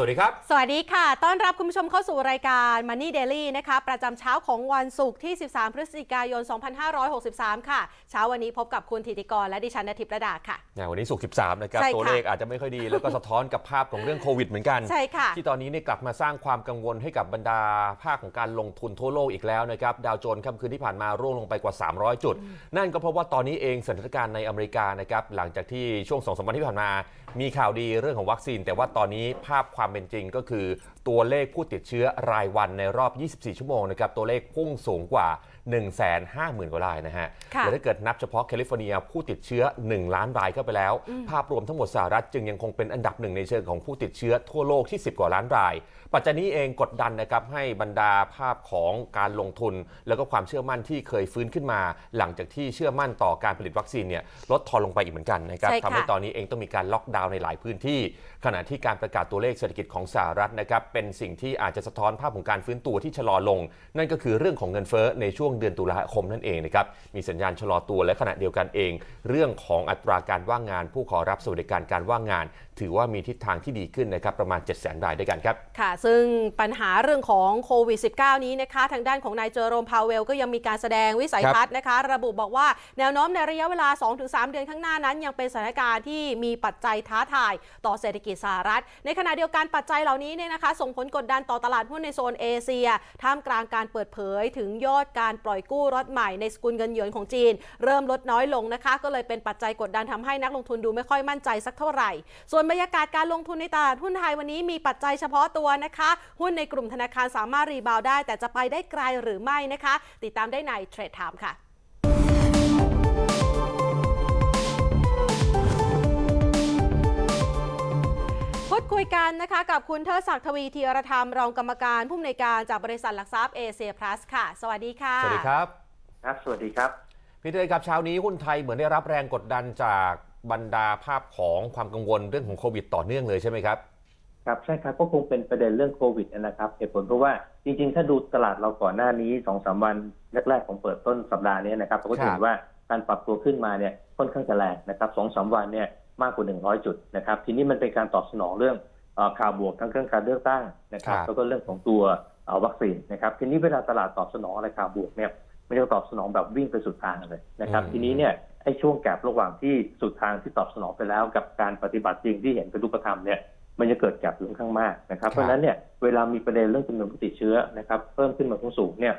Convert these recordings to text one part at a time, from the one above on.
สวัสดีครับ สวัสดีค่ะ ต้อนรับคุณผู้ชมเข้าสู่รายการ Money Daily นะคะ ประจำเช้าของวันศุกร์ที่ 13 พฤศจิกายน 2563 ค่ะ เช้าวันนี้พบกับคุณธิติกรและดิฉันนทิพย์ระดาค่ะอย่างวันนี้สุกร์13 นะครับ ใช่ค่ะตัวเลขอาจจะไม่ค่อยดี แล้วก็สะท้อนกับภาพของเรื่องโควิดเหมือนกัน ใช่ค่ะ ที่ตอนนี้เนี่ยกลับมาสร้างความกังวลให้กับบรรดาภาคของการลงทุนทั่วโลกอีกแล้วนะครับ ดาวโจนส์ค่ำคืนที่ผ่านมาร่วงลงไปกว่า 300 จุด นั่นก็เพราะว่าตอนนี้เองสถานการณ์ในอเมริกานะครับหลังจากที่ช่วง2สวันที่ผ่านมา มีข่าวดีเรื่องของวัคซีน แต่ว่าตอนนี้ภาพความเป็นจริงก็คือตัวเลขผู้ติดเชื้อรายวันในรอบ 24 ชั่วโมงนะครับตัวเลขพุ่งสูงกว่า150,000 กว่ารายนะฮะค่ะและถ้าเกิดนับเฉพาะแคลิฟอร์เนียผู้ติดเชื้อ 1 ล้านรายเข้าไปแล้ว ภาพรวมทั้งหมดสหรัฐจึงยังคงเป็นอันดับหนึ่งในเชิงของผู้ติดเชื้อทั่วโลกที่ 10 กว่าล้านราย ปัจจัยนี้เองกดดันนะครับให้บรรดาภาพของการลงทุน แล้วก็ความเชื่อมั่นที่เคยฟื้นขึ้นมา หลังจากที่เชื่อมั่นต่อการผลิตวัคซีนเนี่ยลดทอนลงไปอีกเหมือนกันนะครับใช่ค่ะ ทำให้ตอนนี้เองต้องมีการล็อกดาวน์ในหลายพื้นที่ ขณะที่การประกาศตัวเลขเศรษฐกิจของสหรัฐนะครับเป็นสิ่งที่อาจจะสะท้อนภาพของการฟื้นตัวที่ชะลอลง นั่นก็คือเรื่องของเงินเฟ้อในช่วงงเดือนตุลาคมนั่นเองนะครับ มีสัญญาณชะลอตัวและขณะเดียวกันเอง เรื่องของอัตราการว่างงาน ผู้ขอรับสวัสดิการการว่างงาน ถือว่ามีทิศทางที่ดีขึ้นนะครับประมาณ 7 0 0 0 0รายด้วยกันครับ ค่ะ ซึ่งปัญหาเรื่องของโควิด -19 นี้นะคะ ทางด้านของนายเจอโรมพาวเวลก็ยังมีการแสดงวิสัยทัศน์นะคะ ระบุบอกว่าแนวโน้มในระยะเวลา 2-3 เดือนข้างหน้านั้น ยังเป็นสถานการณ์ที่มีปัจจัยท้าทายต่อเศรษฐกิจสหรัฐ ในขณะเดียวกันปัจจัยเหล่านี้เนี่ยนะคะ ส่งผลกดดันต่อตลาดหุ้นในโซนเอเชียท่ามกลางการเปิดเผยถึงยอดการปล่อยกู้รถใหม่ในสกุลเงินหยวนของจีน เริ่มลดน้อยลงนะคะ ก็เลยเป็นปัจจัยกดดันทำให้นักลงทุนดูไม่ค่อยมั่นใจสักเท่าไหร่ ส่วนบรรยากาศการลงทุนในตลาดหุ้นไทยวันนี้มีปัจจัยเฉพาะตัวนะคะ หุ้นในกลุ่มธนาคารสามารถรีบาวด์ได้ แต่จะไปได้ไกลหรือไม่นะคะ ติดตามได้ในเทรดไทม์ค่ะพูดคุยกันนะคะกับคุณเทิดศักดิ์ทวีธีรธรรมรองกรรมการผู้อำนวยการจากบริษัทหลักทรัพย์เอเชียพลัสค่ะ สวัสดีค่ะ สวัสดีครับ ครับ สวัสดีครับ พี่เตยครับเช้านี้หุ้นไทยเหมือนได้รับแรงกดดันจาก บรรดาภาพของความกังวลเรื่องของโควิดต่อเนื่องเลยใช่ไหมครับครับใช่ครับก็คงเป็นประเด็นเรื่องโควิดนะครับเหตุผลเพราะว่าจริง ๆ ถ้าดูตลาดเราก่อนหน้านี้สองสามวันแรกๆของเปิดต้นสัปดาห์นี้นะครับเราก็จะเห็ครันบว่าการปรับตัวขึ้นมาเนี่ยค่อนข้างจะแรงนะครับสองสามวันเนี่ยมากกว่าหนึ่งร้อยจุดนะครับ ทีนี้มันเป็นการตอบสนองเรื่องเอ่อข่าวบวกทั้งเรื่องการเลือกตั้งนะครับครับแล้วก็เรื่องของตัวเอ่อวัคซีนนะครับทีนี้เวลาตลาดตอบสนองอะไรข่าวบวกเนี่ย มันจะตอบสนองแบบวิ่งไปสุดทางเลยนะครับ ทีนี้เนี่ยไอ้ช่วงแกลบระหว่างที่สุดทางที่ตอบสนองไปแล้ว กับการปฏิบัติจริงที่เห็นเป็นรูปธรรมเนี่ยมันจะเกิดแกลบอยู่ค่อนข้างมากนะครับเพราะฉะนั้นเนี่ยเวลามีประเด็นเรื่องจำนวนผู้ติดเชื้อนะครับเพิ่มขึ้นมาสูงๆเนี่ย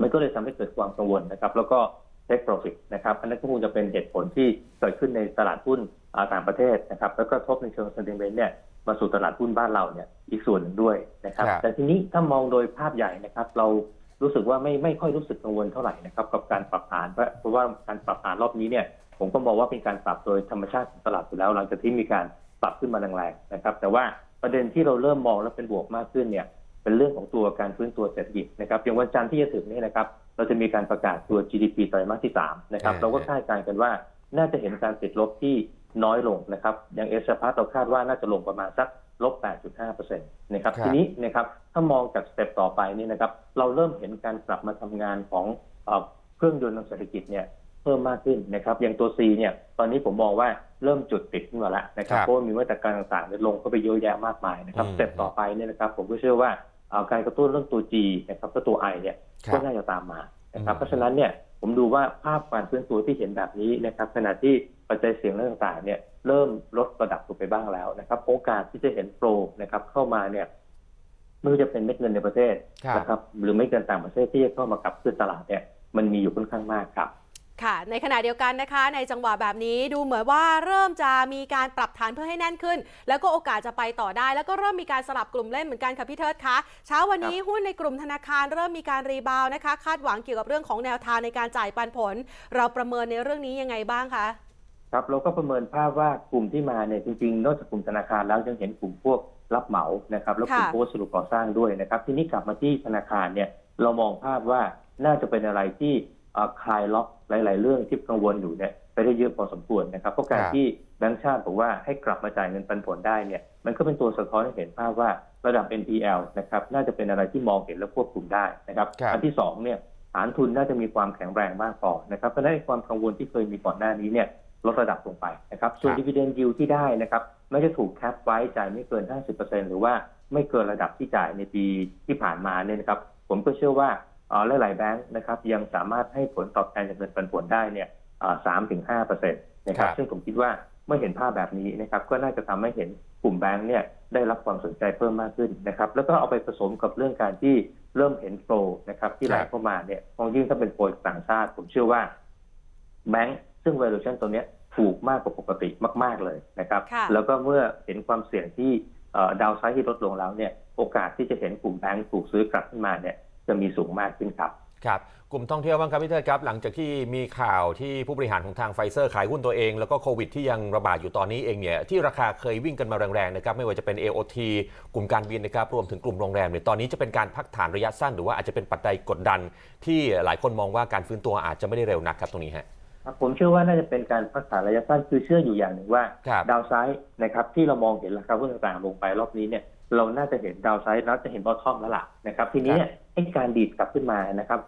มันก็เลยทำให้เกิดความกังวลนะครับ แล้วก็เทคโปรฟิตนะครับอันนั้นก็คงจะเป็นเหตุผลที่เกิดขึ้นในตลาดหุ้นอ่าต่างประเทศนะครับ แล้วก็ทบในเชิงเซนติเมนต์เนี่ยมาสู่ตลาดหุ้นบ้านเราเนี่ยอีกส่วนหนึ่งด้วยนะครับครับแต่ทีนี้ถ้ามองโดยภาพใหญ่นะครับ เรา รู้สึกว่าไม่ไม่ค่อยรู้สึกกังวลเท่าไหร่นะครับกับการปรับฐานเพราะเพราะว่าการปรับฐานรอบนี้เนี่ยผมก็มองว่าเป็นการปรับโดยธรรมชาติของตลาดอยู่แล้ว หลังจากที่มีการปรับขึ้นมาแรงๆนะครับ แต่ว่าประเด็นที่เราเริ่มมองและเป็นบวกมากขึ้นเนี่ยเป็นเรื่องของตัวการฟื้นตัวเศรษฐกิจนะครับอย่างวันจันทร์ที่จะถึงนี้นะครับเราจะมีการประกาศตัว GDP ไตรมาสที่3นะครับเราก็คาดการณ์กันว่าน่าจะเห็นการติดลบที่น้อยลงนะครับอย่างเอสพาร์เราคาดว่าน่าจะลงประมาณสัก ลบ 8.5%นะครับครับ ทีนี้นะครับถ้ามองจากสเต็ปต่อไปนี่นะครับ เราเริ่มเห็นการกลับมาทำงานของเอ่อเครื่องยนต์ทางเศรษฐกิจเนี่ยเพิ่มมากขึ้นนะครับอย่างตัว C เนี่ย ตอนนี้ผมมองว่าเริ่มจุดติดขึ้นมาแล้วนะครับครับเพราะว่ามีมาตรการต่างๆเนี่ยลงเข้าไปเยอะแยะมากมายนะครับอืมสเต็ปต่อไปเนี่ยนะครับ ผมก็เชื่อว่าเอ่อการกระตุ้นเรื่องตัว G นะครับก็ตัว I เนี่ยครับก็น่าจะตามมานะครับอืมเพราะฉะนั้นเนี่ยผมดูว่าภาพการฟื้นตัวที่เห็นแบบนี้นะครับขณะที่ปัจจัยเสี่ยงเรื่องต่างๆเนี่ย เริ่มลดระดับลงไปบ้างแล้วนะครับ โอกาสที่จะเห็นโปรนะครับ เข้ามาเนี่ยไม่ว่าจะเป็นเม็ดเงินในประเทศครับนะครับ หรือเม็ดเงินต่างประเทศที่จะเข้ามากับขึ้นตลาดเนี่ยมันมีอยู่ค่อนข้างมากครับค่ะในขณะเดียวกันนะคะ ในจังหวะแบบนี้ดูเหมือนว่าเริ่มจะมีการปรับฐานเพื่อให้แน่นขึ้น แล้วก็โอกาสจะไปต่อได้ แล้วก็เริ่มมีการสลับกลุ่มเล่นเหมือนกันค่ะพี่เทิดคะเช้าวันนี้หุ้นในกลุ่มธนาคารเริ่มมีการรีบาวด์นะคะ คาดหวังเกี่ยวกับเรื่องของแนวทางในการจ่ายปันผล เราประเมินในเรื่องนี้ยังไงบ้างคะ ครับเราก็ประเมินภาพว่ากลุ่มที่มาเนี่ยจริงๆ นอกจากกลุ่มธนาคารแล้วยังเห็นกลุ่มพวกรับเหมานะครับแล้วกลุ่มค่ะพวกวัสดุก่อสร้างด้วยนะครับ ทีนี้กลับมาที่ธนาคารเนี่ยเรามองภาพว่าน่าจะเป็นอะไรที่เอ่อคลายล็อกหลาย ๆ เรื่องที่กังวลอยู่เนี่ยไปได้เยอะพอสมควรนะครับเพราะการครับที่แบงก์ชาติบอกว่าให้กลับมาจ่ายเงินปันผลได้เนี่ยมันก็เป็นตัวสะท้อนให้เห็นภาพว่าระดับ NPL นะครับน่าจะเป็นอะไรที่มองเห็นและควบคุมได้นะครับครับอันที่สองเนี่ยฐานทุนน่าจะมีความแข็งแรงมากพอนะครับเพราะฉะนั้นไอ้ความกังวลที่เคยมีก่อนหน้านี้เนี่ย ลดระดับลงไปนะครับ ส่วนครับดีเวเดนยิวที่ได้นะครับไม่จะถูกแคปไว้จ่ายไม่เกิน 50%หรือว่าไม่เกินระดับที่จ่ายในปีที่ผ่านมาเนี่ยนะครับ ผมก็เชื่อว่าเอ่อหลายๆแบงค์นะครับยังสามารถให้ผลตอบแทนจากเงินปันผลได้เนี่ยสามถึงห้าเปอร์เซ็นต์นะครับครับซึ่งผมคิดว่าเมื่อเห็นภาพแบบนี้นะครับ ก็น่าจะทำให้เห็นกลุ่มแบงค์เนี่ยได้รับความสนใจเพิ่มมากขึ้นนะครับ แล้วก็เอาไปผสมกับเรื่องการที่เริ่มเห็นโปรนะครับ ที่ไหลเข้ามาเนี่ยมองยิ่งถ้าเป็นโปรจากต่างชาติ ผมเชื่อว่าแบงค์ ซึ่ง valuation ตัวเนี้ยถูกมากกว่าปกติมาก ๆเลยนะครับค่ะแล้วก็เมื่อเห็นความเสี่ยงที่ดาวไซด์ที่ลดลงแล้วเนี่ยโอกาสที่จะเห็นกลุ่มแบงค์ถูกซื้อกลับขึ้นมาเนี่ยจะมีสูงมากขึ้นครับครับกลุ่มท่องเที่ยวบ้างครับพี่เทิดครับ หลังจากที่มีข่าวที่ผู้บริหารของทางไฟเซอร์ขายหุ้นตัวเอง แล้วก็โควิดที่ยังระบาดอยู่ตอนนี้เองเนี่ยที่ราคาเคยวิ่งกันมาแรงๆนะครับไม่ว่าจะเป็น AOT กลุ่มการบินนะครับรวมถึงกลุ่มโรงแรมเนี่ยตอนนี้จะเป็นการพักฐานระยะสั้นหรือว่าอาจจะเป็นปัจจัยกดดัน ที่หลายคนมองว่าการฟื้นตัวอาจจะไม่ได้เร็วนักครับตรงนี้ฮะ ครับผมเชื่อว่าน่าจะเป็นการพักฐานระยะสั้นคือเชื่ออยู่อย่างหนึ่งว่าครับดาวไซด์นะครับที่เรามองเห็นราคาหุ้นต่างๆลงไปรอบนี้เนี่ยเราน่าจะเห็นดาวไซด์แล้วจะเห็นบอททอมแล้วล่ะนะครับทีนี้เนี่ยไอ้การดีดกลับขึ้นมานะครับ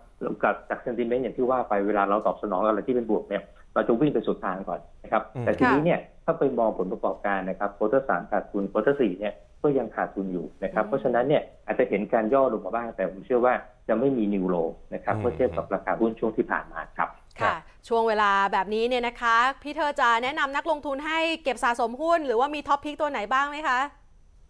กับจากเซนติเมนต์อย่างที่ว่าไปเวลาเราตอบสนองอะไรที่เป็นบวกเนี่ยเราจะวิ่งไปสุดทางก่อนนะครับอืมแต่ทีนี้เนี่ยถ้าไปมองผลประกอบการนะครับโควอเตอร์สามขาดทุนโควอเตอร์สี่เนี่ยก็ยังขาดทุนอยู่นะครับอืมเพราะฉะนั้นเนี่ยอาจจะเห็นการย่อลงมาบ้างแต่ผมเชื่อว่าจะไม่มีนิวโลนะครับอืมเมื่อเทียบกับราคาหุ้นช่วงที่ผ่านมาครับค่ะ ช่วงเวลาแบบนี้เนี่ยนะคะ พี่เธอจะแนะนำนักลงทุนให้เก็บสะสมหุ้น หรือว่ามีท็อปพิกตัวไหนบ้างไหมคะ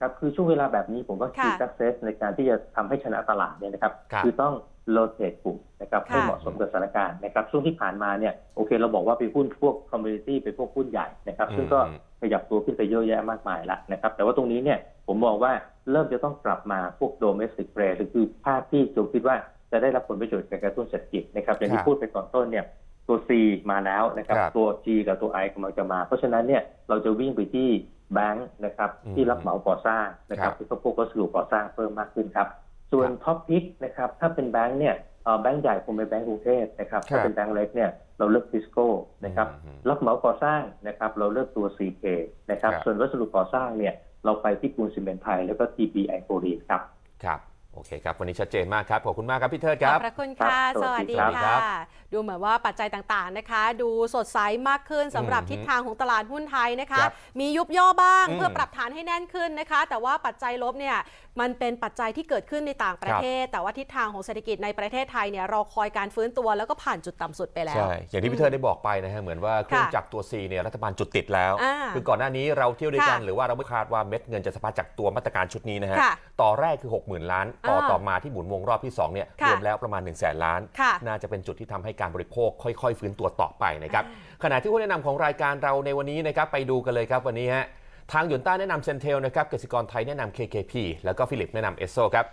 ครับ คือช่วงเวลาแบบนี้ผมว่าค่ะคือ success ในการที่จะทำให้ชนะตลาดเนี่ยนะครับครับอต้อง rotate กลุ่มนะครับค่ะให้เหมาะสมกับสถานการณ์นะครับ ช่วงที่ผ่านมาเนี่ยโอเค เราบอกว่าไปหุ้นพวก community ไปพวกหุ้นใหญ่นะครับ ซึ่งก็อืมขยับตัวขึ้นไปเยอะแยะมากมายแล้วนะครับ แต่ว่าตรงนี้เนี่ยผมมองว่าเริ่มจะต้องกลับมาพวก domestic play หรือคือภาคที่ผมคิดว่าจะได้รับผลประโยชน์จากการกระตุ้นเศรษฐกิจนะครับอย่างครัที่บพูดไปก่อนต้นเนี่ย ตัว C มาแล้วนะครับครับตัว G กับตัว I กำลังจะมา เพราะฉะนั้นเนี่ยเราจะวิ่งไปที่แบงค์นะครับอืมที่รับเหมาก่อสร้างนะครับครับที่เขาพวกวัสดุก่อสร้างเพิ่มมากขึ้นครับ ส่วนครับท็อปพิกนะครับถ้าเป็นแบงค์เนี่ยเอ่อแบงค์ใหญ่คงเป็นแบงค์กรุงเทพนะครับครับถ้าเป็นแบงค์เล็กเนี่ยเราเลือกทิสโก้นะครับอืมรับเหมาก่อสร้างนะครับเราเลือกตัว CK นะครับครับส่วนวัสดุก่อสร้างเนี่ยเราไปที่ปูนซีเมนต์ไทยแล้วก็ TP ไอโครีครับครับ โอเคครับ วันนี้ชัดเจนมากครับ ขอบคุณมากครับพี่เทิดคขรัอบ บพระคุณค่ะ ครับสสวัวัสสดีดีครับค่ะดูเหมือนว่าปัจจัยต่างๆนะคะ ดูสดใสมากขึ้นสำหรับอืมทิศทางของตลาดหุ้นไทยนะคะ ครับมียุบย่อบ้างอืมเพื่อปรับฐานให้แน่นขึ้นนะคะ แต่ว่าปัจจัยลบเนี่ย มันเป็นปัจจัยที่เกิดขึ้นในต่างประเทศ แต่ว่าทิศทางของเศรษฐกิจในประเทศไทยเนี่ยรอคอยการฟื้นตัวแล้วก็ผ่านจุดต่ำสุดไปแล้ว ใช่ อย่างที่พี่เทิดได้บอกไปนะฮะเหมือนว่าเครื่องจักรตัว C เนี่ยรัฐบาลจุดติดแล้วอ่าคือก่อนหน้านี้เราเที่ยวด้วยกันค่ะหรือว่าเราไม่คาดว่าเม็ดเงินจะสะพัดจากตัวมาตรการชุดนี้นะฮะค่ะต่อแรกคือ 60,000 ล้าน ต่ออ่าต่อมาที่หมุนวงรอบที่2เนี่ยค่ะรวมแล้วประมาณ 1 0 0 0 0แสนล้านค่ะน่าจะเป็นจุดที่ทำให้การบริโภคค่อย ๆ ฟื้นตัวต่อไปนะครับขณะที่ผู้แนะนำของรายการเราในวันนี้นะครับไปดูกันเลยครับวันนี้ฮะ ทางหยวนต้าแนะนำเซนเทลนะครับกสิกรไทยแนะนำ KKP แล้วก็ฟิลิปแนะนำเอสโซครับ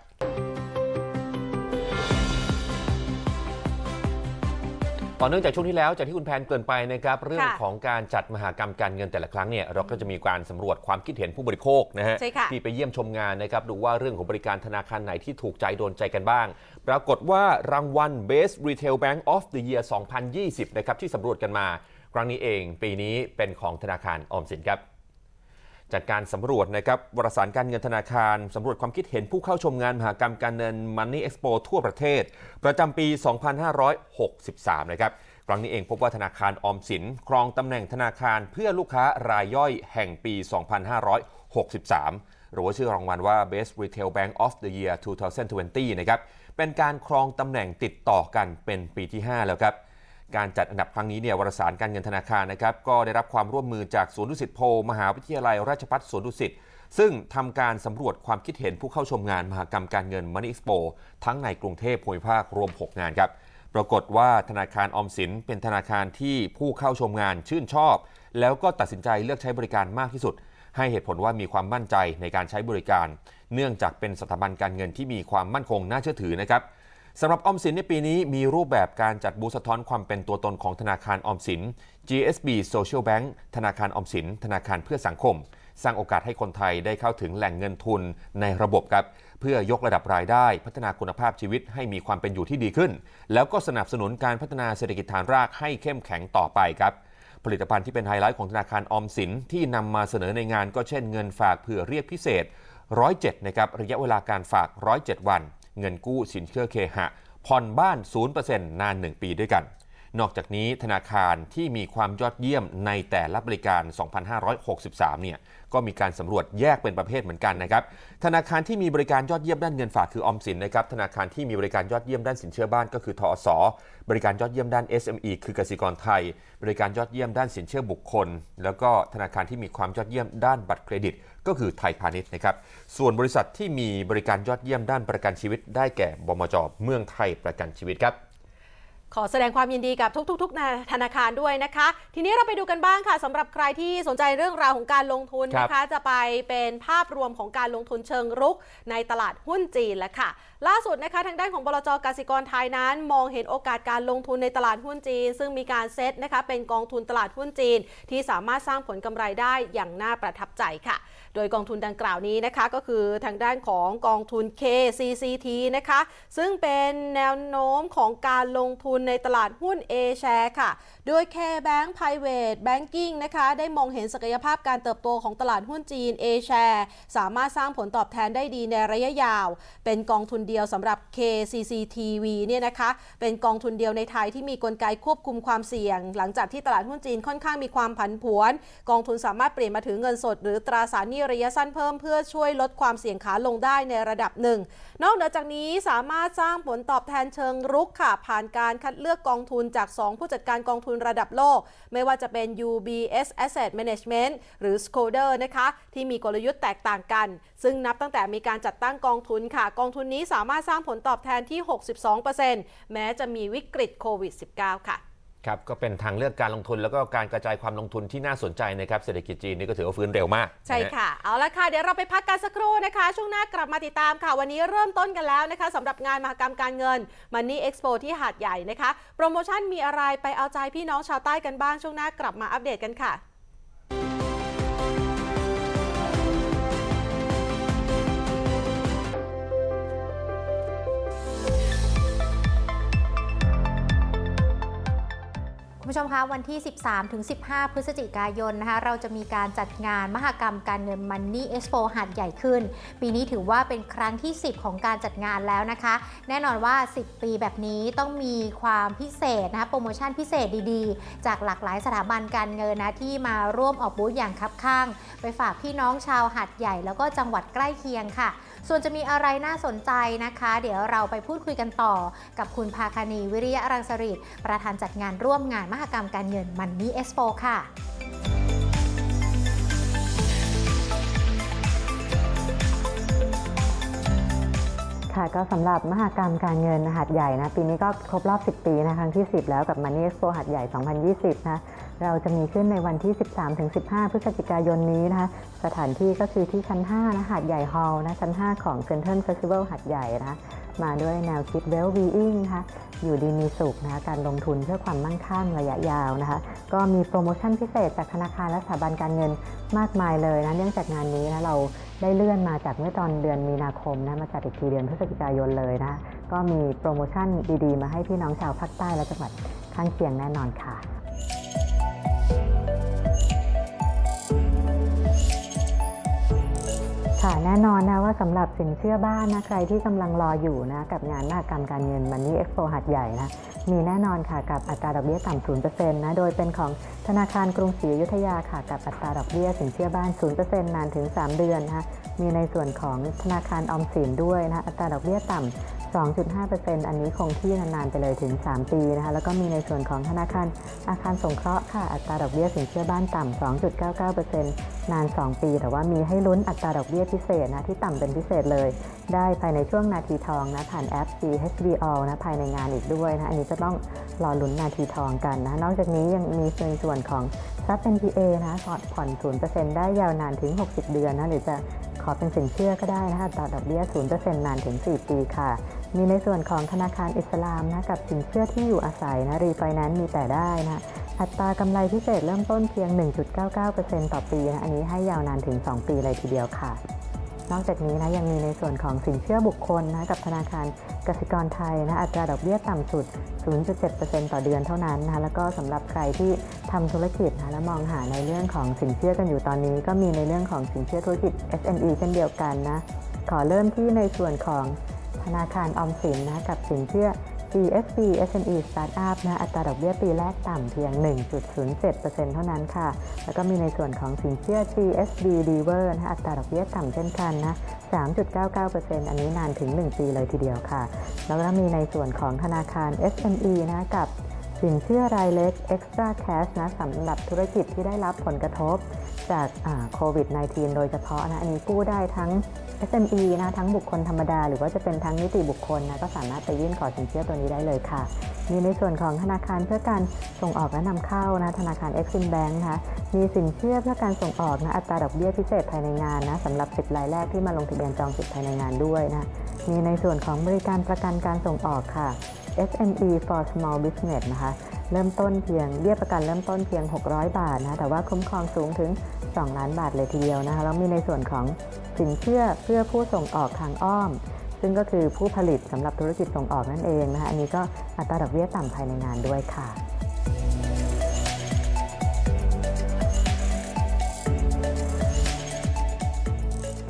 ต่อเนื่องจากช่วงที่แล้วจากที่คุณแพนเกรินไปนะครับเรื่องค่ะของการจัดมหากรรมการเงินแต่ละครั้งเนี่ยเราก็จะมีการสำรวจความคิดเห็นผู้บริโภคนะฮะใช่ค่ะที่ไปเยี่ยมชมงานนะครับดูว่าเรื่องของบริการธนาคารไหนที่ถูกใจโดนใจกันบ้าง ปรากฏว่ารางวัล Best Retail Bank of the Year 2020 นะครับที่สำรวจกันมา ครั้งนี้เองปีนี้เป็นของธนาคารออมสินครับ จากการสำรวจนะครับวารสารการเงินธนาคารสำรวจความคิดเห็นผู้เข้าชมงานมหากรรมการเงิน Money Expo ทั่วประเทศ ประจำปี 2563 นะครับครั้งนี้เองพบว่าธนาคารออมสิน ครองตำแหน่งธนาคารเพื่อลูกค้ารายย่อยแห่งปี 2563 หรือว่าชื่อรางวัลว่า Best Retail Bank of the Year 2020 นะครับเป็นการครองตำแหน่งติดต่อกันเป็นปีที่ 5 แล้วครับ การจัดอันดับครั้งนี้เนี่ยวารสารการเงินธนาคารนะครับก็ได้รับความร่วมมือจากศูนย์ดุสิตโพลมหาวิทยาลัยราชภัฏสวนดุสิตซึ่งทำการสำรวจความคิดเห็นผู้เข้าชมงานมหากรรมการเงิน Money Expo ทั้งในกรุงเทพภูมิภาครวม 6 งานครับปรากฏว่าธนาคารออมสินเป็นธนาคารที่ผู้เข้าชมงานชื่นชอบ แล้วก็ตัดสินใจเลือกใช้บริการมากที่สุด ให้เหตุผลว่ามีความมั่นใจในการใช้บริการ เนื่องจากเป็นสถาบันการเงินที่มีความมั่นคงน่าเชื่อถือนะครับ สำหรับออมสินในปีนี้มีรูปแบบการจัดบูสะท้อนความเป็นตัวตนของธนาคารออมสิน GSB Social Bank ธนาคารออมสิน ธนาคารเพื่อสังคม สร้างโอกาสให้คนไทยได้เข้าถึงแหล่งเงินทุนในระบบครับ เพื่อยกระดับรายได้ พัฒนาคุณภาพชีวิตให้มีความเป็นอยู่ที่ดีขึ้น แล้วก็สนับสนุนการพัฒนาเศรษฐกิจฐานรากให้เข้มแข็งต่อไปครับผลิตภัณฑ์ที่เป็นไฮไลท์ของธนาคารออมสินที่นำมาเสนอในงานก็เช่นเงินฝากเผื่อเรียกพิเศษ 107 นะครับ ระยะเวลาการฝาก 107 วัน เงินกู้สินเชื่อเคหะ ผ่อนบ้าน 0%นาน 1 ปีด้วยกัน นอกจากนี้ธนาคารที่มีความยอดเยี่ยมในแต่ละบริการ 2,563 เนี่ย ก็มีการสำรวจแยกเป็นประเภทเหมือนกันนะครับ ธนาคารที่มีบริการยอดเยี่ยมด้านเงินฝากคือออมสินนะครับ ธนาคารที่มีบริการยอดเยี่ยมด้านสินเชื่อบ้านก็คือทอสบริการยอดเยี่ยมด้าน SME คือกสิกรไทย บริการยอดเยี่ยมด้านสินเชื่อบุคคล แล้วก็ธนาคารที่มีความยอดเยี่ยมด้านบัตรเครดิต ก็คือไทยพาณิชย์นะครับ ส่วนบริษัทที่มีบริการยอดเยี่ยมด้านประกันชีวิต ได้แก่บมจเมืองไทยประกันชีวิตครับ ขอแสดงความยินดีกับทุกๆๆธนาคารด้วยนะคะ ทีนี้เราไปดูกันบ้างค่ะสำหรับใครที่สนใจเรื่องราวของการลงทุนนะคะ จะไปเป็นภาพรวมของการลงทุนเชิงรุกในตลาดหุ้นจีนแล้วค่ะ ล่าสุดนะคะ ทางด้านของบลจกสิกรไทยนั้น มองเห็นโอกาสการลงทุนในตลาดหุ้นจีน ซึ่งมีการเซตนะคะเป็นกองทุนตลาดหุ้นจีน ที่สามารถสร้างผลกำไรได้อย่างน่าประทับใจค่ะ โดยกองทุนดังกล่าวนี้นะคะก็คือทางด้านของกองทุน KCCT นะคะซึ่งเป็นแนวโน้มของการลงทุนในตลาดหุ้น A share ค่ะ โดย K-Bank Private Banking นะคะได้มองเห็นศักยภาพการเติบโตของตลาดหุ้นจีน A share สามารถสร้างผลตอบแทนได้ดีในระยะยาว เป็นกองทุนเดียวสำหรับ KCCTV เนี่ยนะคะเป็นกองทุนเดียวในไทยที่มีกลไกควบคุมความเสี่ยง หลังจากที่ตลาดหุ้นจีนค่อนข้างมีความผันผวน กองทุนสามารถเปลี่ยนมาถือเงินสด หรือตราสารหนี้ระยะสั้นเพิ่มเพื่อช่วยลดความเสี่ยงขาลงได้ในระดับหนึ่ง นอกเหนือจากนี้สามารถสร้างผลตอบแทนเชิงรุกค่ะ ผ่านการคัดเลือกกองทุนจาก 2 ผู้จัดการกองทุนระดับโลก ไม่ว่าจะเป็น UBS Asset Management หรือ Skoder นะคะที่มีกลยุทธ์แตกต่างกัน ซึ่งนับตั้งแต่มีการจัดตั้งกองทุนค่ะ กองทุนนี้สามารถสร้างผลตอบแทนที่ 62%แม้จะมีวิกฤตโควิด -19 ค่ะ ครับก็เป็นทางเลือกการลงทุนแล้วก็การกระจายความลงทุนที่น่าสนใจนะครับเศรษฐกิจจีนนี่ก็ถือว่าฟื้นเร็วมาก ใช่นฮค่ะ เอาละค่ะ เดี๋ยวเราไปพักกันสักครู่นะคะ ช่วงหน้ากลับมาติดตามค่ะ วันนี้เริ่มต้นกันแล้วนะคะสำหรับงานมหกรรมการเงิน Money Expo ที่หาดใหญ่นะคะ โปรโมชั่นมีอะไรไปเอาใจพี่น้องชาวใต้กันบ้างช่วงหน้ากลับมาอัปเดตกันค่ะ ผู้ชมคะวันที่ 13 ถึง 15 พฤศจิกายนนะคะเราจะมีการจัดงานมหกรรมการเงิน Money Expo หาดใหญ่ขึ้น ปีนี้ถือว่าเป็นครั้งที่ 10 ของการจัดงานแล้วนะคะ แน่นอนว่า 10 ปีแบบนี้ต้องมีความพิเศษนะคะโปรโมชั่นพิเศษดีๆ จากหลากหลายสถาบันการเงินนะที่มาร่วมออกบูธอย่างคับข้าง ไปฝากพี่น้องชาวหาดใหญ่แล้วก็จังหวัดใกล้เคียงค่ะ ส่วนจะมีอะไรน่าสนใจนะคะ เดี๋ยวเราไปพูดคุยกันต่อกับคุณภาคณีวิริยะรังสฤษดิ์ประธานจัดงานร่วมงานมหกรรมการเงินมันนี่เอ็กซ์โปค่ะค่ะก็สำหรับมหกรรมการเงินหาดใหญ่นะ ปีนี้ก็ครบรอบ 10 ปีนะครั้งที่ 10 แล้วกับ Money Expo หาดใหญ่ 2020 นะ เราจะมีขึ้นในวันที่ 13-15 พฤศจิกายนนี้นะคะ สถานที่ก็คือที่ชั้น 5 นะหาดใหญ่ฮอลล์นะชั้น 5 ของ Central Festival หาดใหญ่นะคะมาด้วยแนวคิด Well Being นะคะอยู่ดีมีสุขนะคะการลงทุนเพื่อความมั่งคั่งระยะยาวนะคะ ก็มีโปรโมชั่นพิเศษจากธนาคารและสถาบันการเงินมากมายเลยนะเนื่องจากงานนี้นะเราได้เลื่อนมาจากเมื่อตอนเดือนมีนาคมนะมาจัดอีกทีเดือนพฤศจิกายนเลยนะ ก็มีโปรโมชั่นดีๆ มาให้พี่น้องชาวภาคใต้และจังหวัดข้างเคียงแน่นอนค่ะ แน่นอนนะว่าสำหรับสินเชื่อบ้านนะใครที่กำลังรออยู่นะกับงานมากรรมการเงินมันนี่เอ็กโปหัดใหญ่นะมีแน่นอนค่ะกับอัตราดอกเบี้ยต่ำศูนเปอร์เซ็นต์นะโดยเป็นของธนาคารกรุงศรีอยุธยาค่ะกับอัตราดอกเบี้ยสินเชื่อบ้านศูนเปอร์เซ็นต์นานถึง 3 เดือนนะคะมีในส่วนของธนาคารออมสินด้วยนะอัตราดอกเบี้ยต่ำ 2.5%อันนี้คงที่นานๆไปเลยถึง 3 ปีนะคะแล้วก็มีในส่วนของธนาคารอาคารสงเคราะห์ค่ะอัตราดอกเบี้ยสินเชื่อบ้านต่ำ 2.99%นาน 2 ปี แต่ว่ามีให้ลุ้นอัตราดอกเบี้ยพิเศษนะที่ต่ำเป็นพิเศษเลย ได้ภายในช่วงนาทีทองนะผ่านแอป CHD All นะภายในงานอีกด้วยนะอันนี้จะต้องรอลุ้นนาทีทองกันนะนอกจากนี้ยังมีในส่วนของซับ NPA นะผ่อน0%ได้ยาวนานถึง 60 เดือนนะหรือจะ ขอเป็นสินเชื่อก็ได้นะคะอัตราดอกเบี้ย 0%นานถึง 4 ปีค่ะ มีในส่วนของธนาคารอิสลามนะกับสินเชื่อที่อยู่อาศัยนะรีไฟแนนซ์มีแต่ได้นะอัตรากำไรพิเศษเริ่มต้นเพียง 1.99%ต่อปีนะอันนี้ให้ยาวนานถึง 2 ปีเลยทีเดียวค่ะ นอกจากนี้นะยังมีในส่วนของสินเชื่อบุคคลนะกับธนาคารกสิกรไทยนะอัตราดอกเบี้ยต่ำสุด 0.7%ต่อเดือนเท่านั้นนะแล้วก็สำหรับใครที่ทำธุรกิจนะและมองหาในเรื่องของสินเชื่อกันอยู่ตอนนี้ ก็มีในเรื่องของสินเชื่อธุรกิจ SME เช่นเดียวกันนะขอเริ่มที่ในส่วนของธนาคารออมสินนะกับสินเชื่อ GSB SME Startup นะอัตราดอกเบี้ยปีแรกต่ำเพียง 1.07%เท่านั้นค่ะ แล้วก็มีในส่วนของสินเชื่อ GSB Lever นะอัตราดอกเบี้ยต่ำเช่นกันนะ 3.99%อันนี้นานถึง 1 ปีเลยทีเดียวค่ะ แล้วก็มีในส่วนของธนาคาร SME นะกับสินเชื่อรายเล็ก Extra Cash นะสำหรับธุรกิจที่ได้รับผลกระทบจากโควิด -19 โดยเฉพาะนะ อันนี้กู้ได้ทั้ง SME นะทั้งบุคคลธรรมดา หรือว่าจะเป็นทั้งนิติบุคคลนะก็สามารถไปยื่นขอสินเชื่อตัวนี้ได้เลยค่ะ มีในส่วนของธนาคารเพื่อการส่งออกและนำเข้านะธนาคาร Exim Bank นะคะมีสินเชื่อเพื่อการส่งออกนะอัตราดอกเบี้ยพิเศษภายในงานนะสำหรับ 10รายแรกที่มาลงทะเบียนจองสิทธิ์ภายในงานด้วยนะ มีในส่วนของบริการประกันการส่งออกค่ะ SME for Small Business นะคะ เริ่มต้นเพียงเบี้ยประกันเริ่มต้นเพียง 600 บาทนะแต่ว่าคุ้มครองสูงถึง 2 ล้านบาทเลยทีเดียวนะคะ แล้วมีในส่วนของสินเชื่อเพื่อผู้ส่งออกทางอ้อม ซึ่งก็คือผู้ผลิตสำหรับธุรกิจส่งออกนั่นเองนะคะ อันนี้ก็อัตราดอกเบี้ยต่ำภายในงานด้วยค่ะ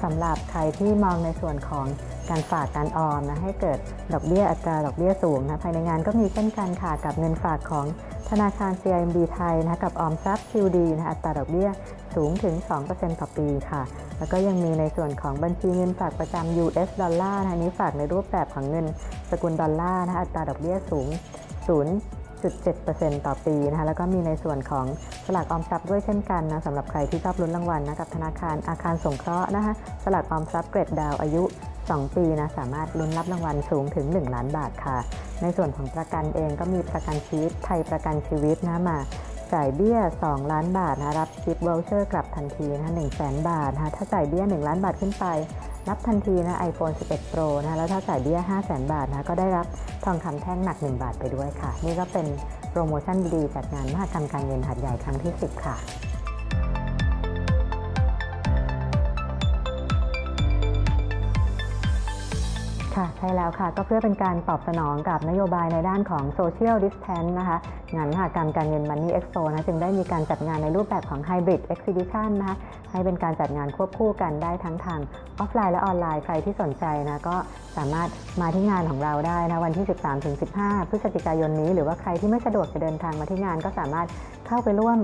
สำหรับใครที่มองในส่วนของ การฝากการออมนะให้เกิดดอกเบี้ยอัตราดอกเบี้ยสูงนะภายในงานก็มีเช่นกันค่ะกับเงินฝากของธนาคาร CIMB ไทยนะกับออมทรัพย์ QD นะอัตราดอกเบี้ยสูงถึง 2%ต่อปีค่ะ แล้วก็ยังมีในส่วนของบัญชีเงินฝากประจำ US ดอลลาร์นะนนี้ฝากในรูปแบบของเงินสกุลดอลลาร์นะอัตราดอกเบี้ยสูง 0.7%ต่อปีนะคะ แล้วก็มีในส่วนของสลากออมทรัพย์ด้วยเช่นกันนะสำหรับใครที่ชอบลุ้นรางวัลนะกับธนาคารอาคารสงเคราะห์นะคะ สลากออมทรัพย์เกรดดาวอายุ 2 ปีนะสามารถลุ้นรับรางวัลสูงถึง 1 ล้านบาทค่ะ ในส่วนของประกันเองก็มีประกันชีวิตไทยประกันชีวิตนะมาจ่ายเบี้ย 2 ล้านบาทนะรับชิปวอลเชอร์กลับทันทีนะ1 0 0 0 0แบาทนะถ้าจ่ายเบี้ย 1 ล้านบาทขึ้นไป รับทันทีนะ iPhone 11 Pro นะแล้วถ้าจ่ายเบี้ย 5 0 0 0 0 0บาทนะก็ได้รับทองคำแท่งหนัก 1 บาทไปด้วยค่ะ นี่ก็เป็นโปรโมชั่นดีๆจากงานมหกรรมการเงินหัดใหญ่ครั้งที่ 10 ค่ะ ค่ะใช่แล้วค่ะ ก็เพื่อเป็นการตอบสนองกับนโยบายในด้านของ Social Distance นะคะงานมหกรรมการเงิน Money Expo นะจึงได้มีการจัดงานในรูปแบบของ Hybrid Exhibition นะคะให้เป็นการจัดงานควบคู่กันได้ทั้งทางออฟไลน์และออนไลน์ใครที่สนใจนะก็สามารถมาที่งานของเราได้นะวันที่ 13-15 พฤศจิกายนนี้ หรือว่าใครที่ไม่สะดวกจะเดินทางมาที่งานก็สามารถเข้าไปร่วม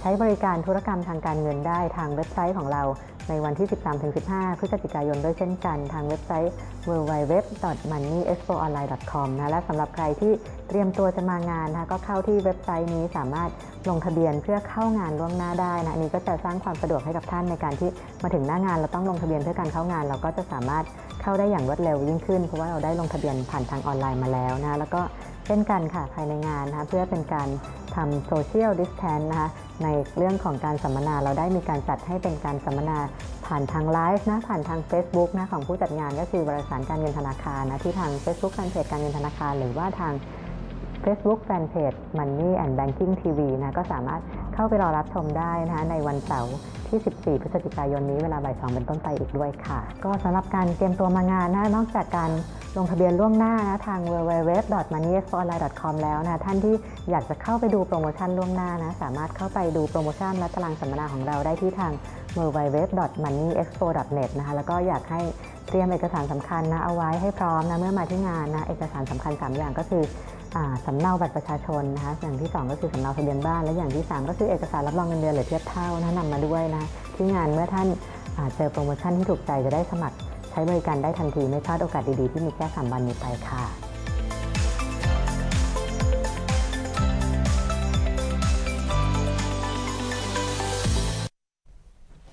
ใช้บริการธุรกรรมทางการเงินได้ทางเว็บไซต์ของเราในวันที่ 13-15 พฤศจิกายนด้วยเช่นกัน ทางเว็บไซต์ www.moneyexpoonline.com นะและสำหรับใครที่เตรียมตัวจะมางานนะคะก็เข้าที่เว็บไซต์นี้สามารถลงทะเบียนเพื่อเข้างานล่วงหน้าได้นะอันนี้ก็จะสร้างความสะดวกให้กับท่านในการที่มาถึงหน้างานเราต้องลงทะเบียนเพื่อการเข้างาน เราก็จะสามารถเข้าได้อย่างรวดเร็วยิ่งขึ้น เพราะว่าเราได้ลงทะเบียนผ่านทางออนไลน์มาแล้วนะแล้วก็เช่นกันค่ะภายในงานนะคะเพื่อเป็นการ ทำโซเชียลดิสแทนนะคะในเรื่องของการสัมมนาเราได้มีการจัดให้เป็นการสัมมนาผ่านทางไลฟ์นะผ่านทาง Facebook นะของผู้จัดงานก็คือบริษัทการเงินธนาคารนะที่ทาง Facebook แฟนเพจการเงินธนาคาร หรือว่าทาง Facebook แฟนเพจ Money and Banking TV นะก็สามารถเข้าไปรอรับชมได้นะคะในวันเสาร์ที่ 14 พฤศจิกายนนี้เวลาบ่าย 2 เป็นต้นไปอีกด้วยค่ะ ก็สำหรับการเตรียมตัวมางานนะนอกจากการ ลงทะเบียนล่วงหน้านะทาง www.moneyexpoonline.com แล้วนะท่านที่อยากจะเข้าไปดูโปรโมชั่นล่วงหน้านะสามารถเข้าไปดูโปรโมชั่นและตารางสัมมนาของเราได้ที่ทาง www.moneyexpo.net นะคะแล้วก็อยากให้เตรียมเอกสารสำคัญนะเอาไว้ให้พร้อมนะเมื่อมาที่งานนะเอกสารสำคัญ 3 อย่างก็คืออ่าสำเนาบัตรประชาชนนะคะอย่างที่ 2 ก็คือสำเนาทะเบียนบ้าน และอย่างที่ 3 ก็คือเอกสารรับรองเงินเดือนหรือเทียบเท่านะนำมาด้วยนะที่งานเมื่อท่านเจอโปรโมชั่นที่ถูกใจจะได้สมัคร ใช้บริการได้ทันทีไม่พลาดโอกาสดีๆ ที่มีแค่3วันนี้ไปค่ะ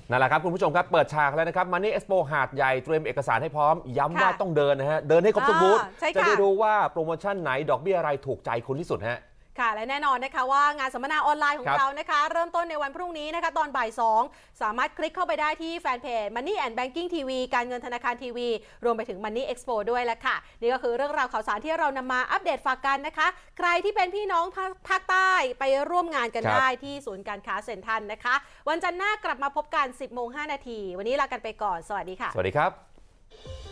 นั่นแหละครับ คุณผู้ชมครับ เปิดฉากแล้วนะครับ Money Expo หาดใหญ่เตรียมเอกสารให้พร้อม ย้ำว่าค่ะต้องเดินนะฮะ เดินให้ครบทุกบูธอ่าใช่ค่ะจะได้รู้ว่าโปรโมชั่นไหนดอกเบี้ยอะไรถูกใจคุณที่สุดฮะ ค่ะ และแน่นอนนะคะว่างานสัมมนาออนไลน์ของครับเรานะคะ เริ่มต้นในวันพรุ่งนี้นะคะ ตอนบ่าย 2 สามารถคลิกเข้าไปได้ที่แฟนเพจ Money and Banking TV การเงินธนาคารทีวี รวมไปถึง Money Expo ด้วยแหละค่ะ นี่ก็คือเรื่องราวข่าวสารที่เรานำมาอัปเดตฝากกันนะคะ ใครที่เป็นพี่น้องภาคภาคใต้ไปร่วมงานกันครับได้ที่ศูนย์การค้าเซ็นทรัลนะคะ วันจันทร์หน้ากลับมาพบกัน 10โมง5นาทีวันนี้ลากันไปก่อนสวัสดีค่ะ สวัสดีครับ